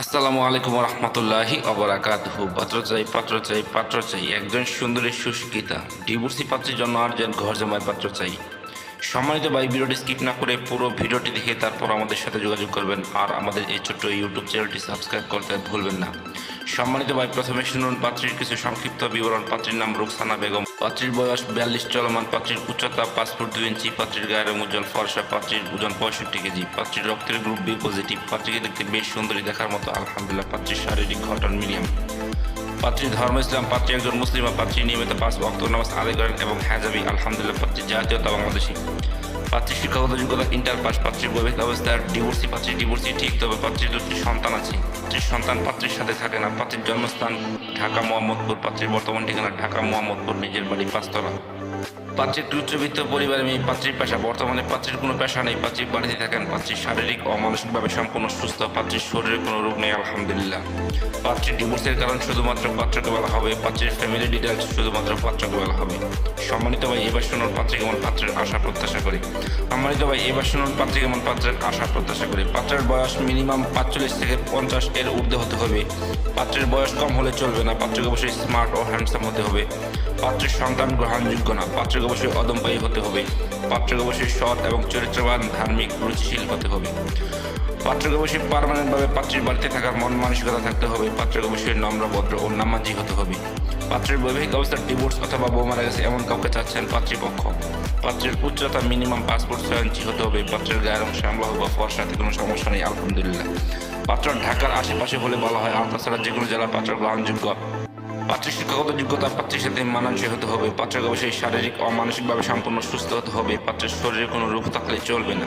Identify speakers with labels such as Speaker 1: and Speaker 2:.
Speaker 1: আসসালামু আলাইকুম রহমতুল্লাহি অবরাকাতহু পাত্র চাই পাত্র চাই পাত্র চাই একজন সুন্দরী সুশিক্ষিতা, ডিভোর্সি পাত্রের জন্য আর্জেন্ট ঘর জমায় পাত্র চাই সম্মানিত ভাই, ভিডিওটি স্কিপ না করে পুরো ভিডিওটি দেখে তারপর আমাদের সাথে যোগাযোগ করবেন আর আমাদের এই ছোট্ট ইউটিউব চ্যানেলটি সাবস্ক্রাইব করতে ভুলবেন না। সম্মানিত ভাই, প্রথমে শুনুন পাত্রীর কিছু সংক্ষিপ্ত বিবরণ। পাত্রীর নাম রুকসানা বেগম। পাত্রীর বয়স বিয়াল্লিশ, চলমান পাত্রীর উচ্চতা পাঁচ ফুট দুই ইঞ্চি, পাত্রীর গায়ের উজ্জ্বল ফর্সা, পাত্রীর ওজন পঁয়ষট্টি কেজি। পাত্রীর রক্তের গ্রুপ বি পজিটিভ, পাত্রীকে দেখতে বেশ সুন্দরী দেখার মতো, আলহামদুলিল্লাহ, পাত্রীর শারীরিক ঘটন মিডিয়াম। পাত্রীর ধর্ম, ইসলাম, পাত্রী, একজন মুসলিম আর পাত্রী, নিয়মিত পাঁচ ভক্ত, নামাজ আদায় করেন এবং হ্যাজাবি আলহামদুলিল্লাহ পাত্রীর জাতীয়তা বাংলাদেশি পাত্রীর শিক্ষাগত যোগ্যতা, ইন্টার পাস পাত্রীর বৈবাহিক অবস্থার ডিভোর্সি পাত্রীর ডিভোর্সি, ঠিক, তবে পাত্রীর দুটি সন্তান আছে। পাত্রীর সন্তান পাত্রীর সাথে থাকে না, পাত্রীর জন্মস্থান ঢাকা, মোহাম্মদপুর, পাত্রীর বর্তমান ঠিকানা ঢাকা, মোহাম্মদপুর, নিজের বাড়ি পাঁচতলা। পাত্রীর একটি উচ্চবিত্ত পরিবারের মেয়ে, পাত্রীর পেশা, বর্তমানে পাত্রীর কোনো পেশা নেই, পাত্রীর বাড়িতে থাকেন, পাত্রীর শারীরিক ও মানসিকভাবে সম্পূর্ণ সুস্থ, পাত্রীর শরীরে কোনো রোগ নেই, আলহামদুলিল্লাহ। পাত্রীর ডিভোর্সের কারণ শুধুমাত্র পাত্রকে বলা হবে পাত্রীর ফ্যামিলি ডিটেলস শুধুমাত্র পাত্রকে বলা হবে। সম্মানিত ভাই, এবার শুনুন পাত্রী কেমন পাত্রের আশা প্রত্যাশা করি। সম্মানিত ভাই, এবার শুনুন পাত্রী কেমন পাত্রের আশা প্রত্যাশা করি। পাত্রের বয়স মিনিমাম পাঁচচল্লিশ থেকে পঞ্চাশ এর ঊর্ধ্বে হতে হবে। পাত্রের বয়স কম হলে চলবে না, পাত্রকে অবশ্যই স্মার্ট ও হ্যান্ডসাম হতে হবে। পাত্রের সন্তান গ্রহণযোগ্য না, পাত্রকে অবশ্যই অদম্পায়ী হতে হবে। পাত্রকে অবশ্যই সৎ এবং চরিত্রবান, ধার্মিক, রুচিশীল হতে হবে। পাত্রকে অবশ্যই পারমানেন্টভাবে পাত্রীর বাড়িতে থাকার মন মানসিকতা থাকতে হবে। পাত্রকে অবশ্যই নম্র, ভদ্র ও নামাজি হতে হবে। পাত্রের বৈবাহিক অবস্থার ডিভোর্স অথবা বউ মারা গেছে এমন কাউকে চাচ্ছেন পাত্রীপক্ষ। পাত্রের উচ্চতা মিনিমাম পাসপোর্ট ছয় ইঞ্চি হতে হবে। পাত্রের গায়ের অংশ হোক বা ফর্সাতে কোনো সমস্যা নেই, আলহামদুলিল্লাহ। পাত্র ঢাকার আশেপাশে হলে বলা হয় আর তাছাড়া যে কোনো জেলার পাত্র গ্রহণযোগ্য। পাত্রের শিক্ষাগত যোগ্যতা পাত্রের সাথে মানানসই হতে হবে। পাত্রকে অবশ্যই শারীরিক ও মানসিকভাবে সম্পূর্ণ সুস্থ হতে হবে। পাত্রের শরীরে কোনো রোগ থাকলে চলবে না।